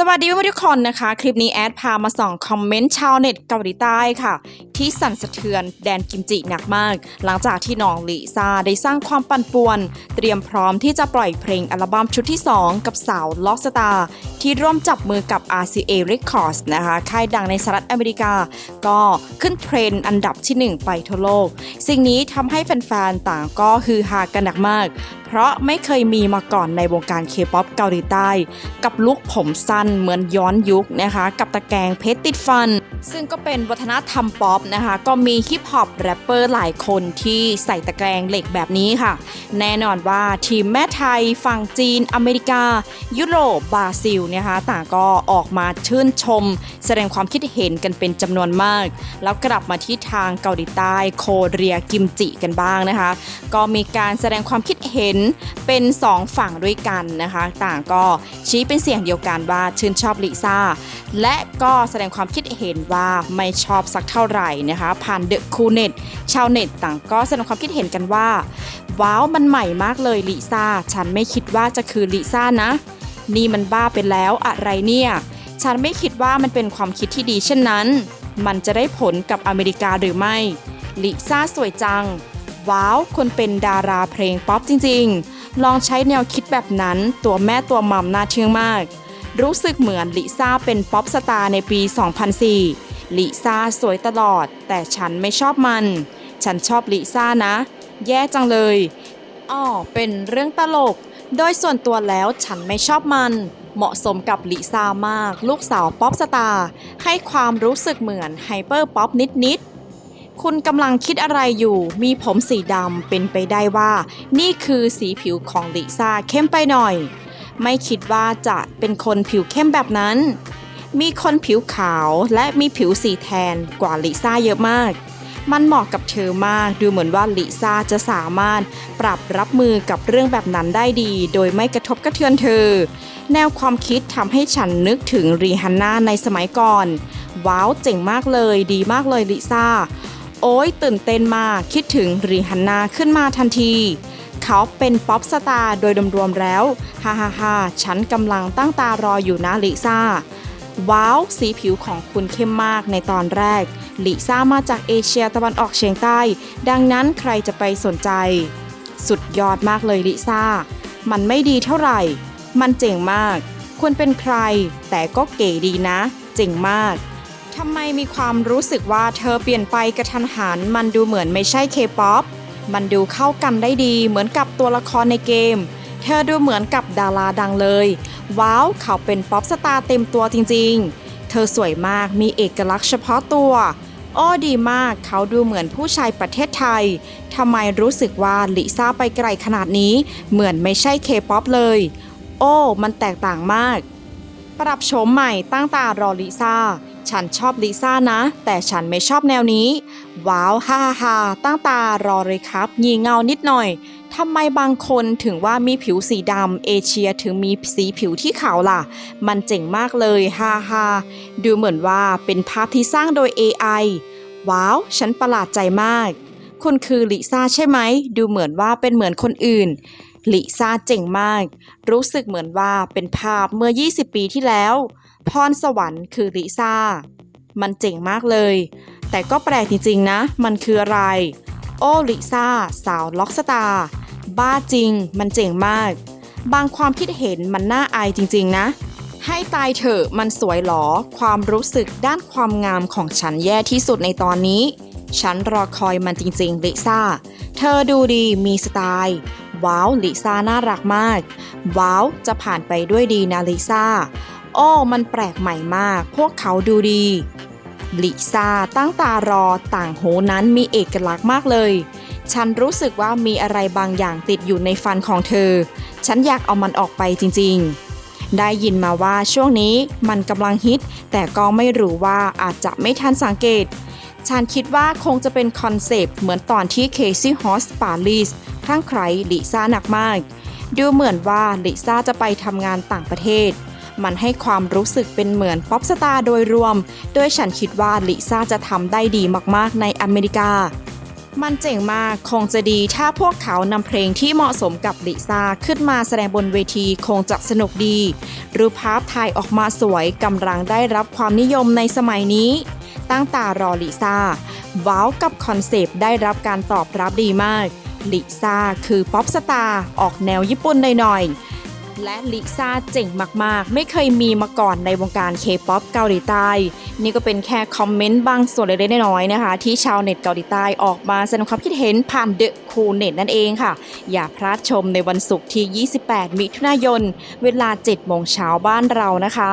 สวัสดีเพื่อนทุกคนนะคะ คลิปนี้แอดพามาส่องคอมเมนต์ชาวเน็ตเกาหลีใต้ค่ะ ที่สั่นสะเทือนแดนกิมจิหนักมาก หลังจากที่น้องลิซ่าได้สร้างความปั่นป่วน เตรียมพร้อมที่จะปล่อยเพลงอัลบั้มชุดที่ 2 กับสาวล็อกสตาร์ที่ร่วมจับมือกับ RCA Records นะคะค่ายดังในสหรัฐอเมริกา ก็ขึ้นเทรนด์อันดับที่ 1 ไปทั่วโลก สิ่งนี้ทำให้แฟนๆ ต่างก็ฮือฮากันหนักมาก เพราะไม่เคยมีมาก่อนในวงการเคป๊อปเกาหลีใต้ กับลุคผมสั้นเหมือนย้อนยุคนะคะ กับตะแกรงเพชรติดฟัน ซึ่งก็เป็นวัฒนธรรมป๊อปนะคะ ก็มีฮิปฮอปแรปเปอร์หลายคนที่ใส่ตะแกรงเหล็กแบบนี้ค่ะ แน่นอนว่าทีมแม่ไทย ฝั่งจีน อเมริกา ยุโรปบราซิลนะคะ ต่างก็ออกมาชื่นชม แสดงความคิดเห็นกันเป็นจำนวนมาก แล้วกลับมาที่ทางเกาหลีใต้โคเรียกิมจิกันบ้างนะคะ ก็มีการแสดงความคิดเห็นเป็น2ฝั่งด้วยกันนะคะ ต่างก็ชี้เป็นเสียงเดียวกันว่าชื่นชอบลิซ่าและก็แสดงความคิดเห็นว่าไม่ชอบสักเท่าไหร่นะคะ ผ่านเดอะคูเน็ตชาวเน็ตต่างก็แสดงความคิดเห็นกันว่า ว้าวมันใหม่มากเลยลิซ่า ฉันไม่คิดว่าจะคือลิซ่านะ นี่มันบ้าไปแล้วอะไรเนี่ย ฉันไม่คิดว่ามันเป็นความคิดที่ดีเช่นนั้น มันจะได้ผลกับอเมริกาหรือไม่ลิซ่าสวยจัง ว้าวคนเป็นดาราเพลงป๊อปจริงๆ ลองใช้แนวคิดแบบนั้นตัวแม่ตัวมัมน่าเชื่อมาก รู้สึกเหมือนลิซ่าเป็นป๊อปสตาร์ในปี 2004 ลิซ่าสวยตลอด แต่ฉันไม่ชอบมัน ฉันชอบลิซ่านะ แย่จังเลยอ้อเป็นเรื่องตลก โดยส่วนตัวแล้วฉันไม่ชอบมัน เหมาะสมกับลิซ่ามาก ลูกสาวป๊อปสตาร์ให้ความรู้สึกเหมือนไฮเปอร์ป๊อปนิด ๆคุณกำลังคิดอะไรอยู่ มีผมสีดำเป็นไปได้ว่า นี่คือสีผิวของลิซ่าเข้มไปหน่อย ไม่คิดว่าจะเป็นคนผิวเข้มแบบนั้น มีคนผิวขาวและมีผิวสีแทนกว่าลิซ่าเยอะมาก มันเหมาะกับเธอมากดูเหมือนว่าลิซ่าจะสามารถปรับรับมือกับเรื่องแบบนั้นได้ดี โดยไม่กระทบกระเทือนเธอ แนวความคิดทำให้ฉันนึกถึงรีฮันน่าในสมัยก่อน ว้าวเจ๋งมากเลยดีมากเลยลิซ่าโอ้ยตื่นเต้นมากคิดถึงรีฮันนาขึ้นมาทันที เขาเป็นป๊อปสตาร์โดยรวมๆแล้วฮ่าฮ่าฮ่าฉันกำลังตั้งตารออยู่นะลิซ่า ว้าว สีผิวของคุณเข้มมากในตอนแรก ลิซ่ามาจากเอเชียตะวันออกเฉียงใต้ ดังนั้นใครจะไปสนใจ สุดยอดมากเลยลิซ่า มันไม่ดีเท่าไหร่ มันเจ๋งมากคุณเป็นใคร แต่ก็เก๋ดีนะ เจ๋งมากทำไมมีความรู้สึกว่าเธอเปลี่ยนไปกระทันหัน มันดูเหมือนไม่ใช่เคป๊อป มันดูเข้ากันได้ดีเหมือนกับตัวละครในเกม เธอดูเหมือนกับดาราดังเลย ว้าว เขาเป็นป๊อปสตาร์เต็มตัวจริงๆ เธอสวยมากมีเอกลักษณ์เฉพาะตัว อ้อดีมากเขาดูเหมือนผู้ชายประเทศไทยทำไมรู้สึกว่าลิซ่าไปไกลขนาดนี้ เหมือนไม่ใช่เคป๊อปเลย โอ้ มันแตกต่างมาก ปรับโฉมใหม่ตั้งตารอลิซ่า ฉันชอบลิซ่านะ แต่ฉันไม่ชอบแนวนี้ ว้าวฮ่าฮ่าตั้งตารอเลยครับ ยีเงานิดหน่อยทำไมบางคนถึงว่ามีผิวสีดำเอเชียถึงมีสีผิวที่ขาวล่ะ มันเจ๋งมากเลยฮ่าฮ่าดูเหมือนว่าเป็นภาพที่สร้างโดย AI ว้าว ฉันประหลาดใจมาก คุณคือลิซ่าใช่ไหม ดูเหมือนว่าเป็นเหมือนคนอื่น ลิซ่าเจ๋งมาก รู้สึกเหมือนว่าเป็นภาพเมื่อ 20 ปีที่แล้ว พรสวรรค์คือลิซ่า มันเจ๋งมากเลย แต่ก็แปลกจริงๆนะ มันคืออะไร โอ้ลิซ่า สาวล็อกสตาร์บ้าจริง มันเจ๋งมาก บางความคิดเห็นมันน่าอายจริงๆนะ ให้ตายเถอะมันสวยหรอ ความรู้สึกด้านความงามของฉันแย่ที่สุดในตอนนี้ ฉันรอคอยมันจริงๆลิซ่า เธอดูดีมีสไตล์ ว้าวลิซ่าน่ารักมาก ว้าวจะผ่านไปด้วยดีนะลิซ่าโอ้มันแปลกใหม่มาก พวกเขาดูดีลิซ่าตั้งตารอต่างหูนั้นมีเอกลักษณ์มากเลย ฉันรู้สึกว่ามีอะไรบางอย่างติดอยู่ในฟันของเธอ ฉันอยากเอามันออกไปจริงๆ ได้ยินมาว่าช่วงนี้มันกำลังฮิต แต่ก็ไม่รู้ว่าอาจจะไม่ทันสังเกต ฉันคิดว่าคงจะเป็นคอนเซปต์เหมือนตอนที่เคซี่ฮอสปารีส ครั้งใครลิซ่าหนักมาก ดูเหมือนว่าลิซ่าจะไปทำงานต่างประเทศ มันให้ความรู้สึกเป็นเหมือนป๊อปสตาร์โดยรวม โดยฉันคิดว่าลิซ่าจะทำได้ดีมากๆในอเมริกา มันเจ๋งมากคงจะดีถ้าพวกเขานำเพลงที่เหมาะสมกับลิซ่าขึ้นมาแสดงบนเวทีคงจะสนุกดี รูปภาพถ่ายออกมาสวยกำลังได้รับความนิยมในสมัยนี้ ตั้งตารอลิซ่าว้าวกับคอนเซปต์ได้รับการตอบรับดีมาก ลิซ่าคือป๊อปสตาร์ออกแนวญี่ปุ่นหน่อยๆ และลิซ่าเจ๋งมากๆ ไม่เคยมีมาก่อนในวงการเคป๊อปเกาหลีใต้ นี่ก็เป็นแค่คอมเมนต์บางส่วนเล็กๆน้อยๆนะคะ ที่ชาวเน็ตเกาหลีใต้ออกมาแสดงความคิดเห็นผ่านเดอะคูเน็ตนั่นเองค่ะ อย่าพลาดชมในวันศุกร์ที่ 28 มิถุนายน เวลา 7 โมงเช้าบ้านเรานะคะ